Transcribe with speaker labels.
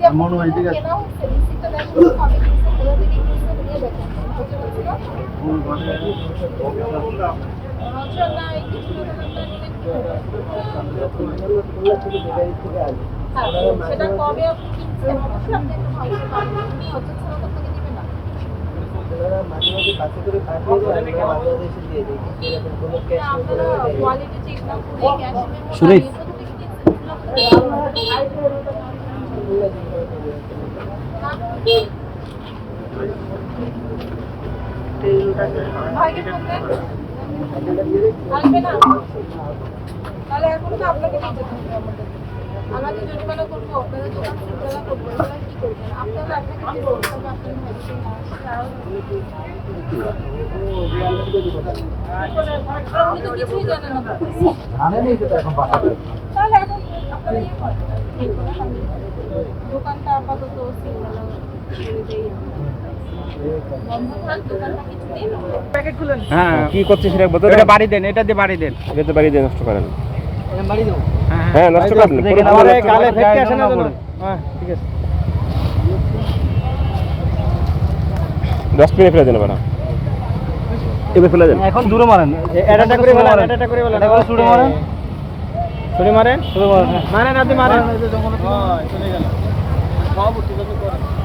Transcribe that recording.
Speaker 1: যেমন
Speaker 2: মনে হয়
Speaker 1: কেনা হচ্ছে রিসিপ্টটা দেখো কবে কিনছে কোথা থেকে কিনছে নিয়ে দেখেন বুঝতে পারছ না
Speaker 2: কোন ঘরে
Speaker 1: আচ্ছা? হ্যাঁ, সেটা কবে আপনি কিনছেন? অবশ্যই আপনি একটা ভালো আপনি হচ্ছে ছাড়া তো আপনাকে দিবে না।
Speaker 3: মাঝে মাঝে বাসে করে পাঠিয়ে দেয় আমরা মাঝে মাঝে এসে দিয়ে দিই এরকম কোনো ক্যাশ
Speaker 1: আপনারা কোয়ালিটি চেক না করে ক্যাশ মেমো
Speaker 4: সুরেশ।
Speaker 1: ভাইকে ফোন দেন আসবে না তাহলে এখন তো আপনাকে নিয়ে যেতে হবে আমাদের আমাদের জরিমানা করব আপনাকে তো কিছুই না
Speaker 2: তো এখন
Speaker 1: তাহলে দোকানটা আপাতত
Speaker 5: হ্যাঁ।
Speaker 4: কি করছে সেটা বলতে
Speaker 5: এটা বাড়ি দেন এটা দিয়ে বাড়ি দেন।
Speaker 4: এটা তো বাড়ি দিয়ে নষ্ট করেন।
Speaker 3: বাড়ি দেবো।
Speaker 4: হ্যাঁ নষ্ট করেন পুরো
Speaker 5: আমার
Speaker 4: পুরো
Speaker 5: এই গালে ফেটে আসে না
Speaker 3: হ্যাঁ ঠিক আছে।
Speaker 4: ডাস্টবিনে ফেলে দেন এবার। এবার ফেলে দেন।
Speaker 5: এখন দূরে মারেন।
Speaker 3: এটা করে বলেন এটা করে বলেন
Speaker 5: এটা করে ছুড়ে মারেন। ছুড়ে মারেন
Speaker 3: মারেন আপনি মারেন
Speaker 2: চলে গেল সব ঠিক আছে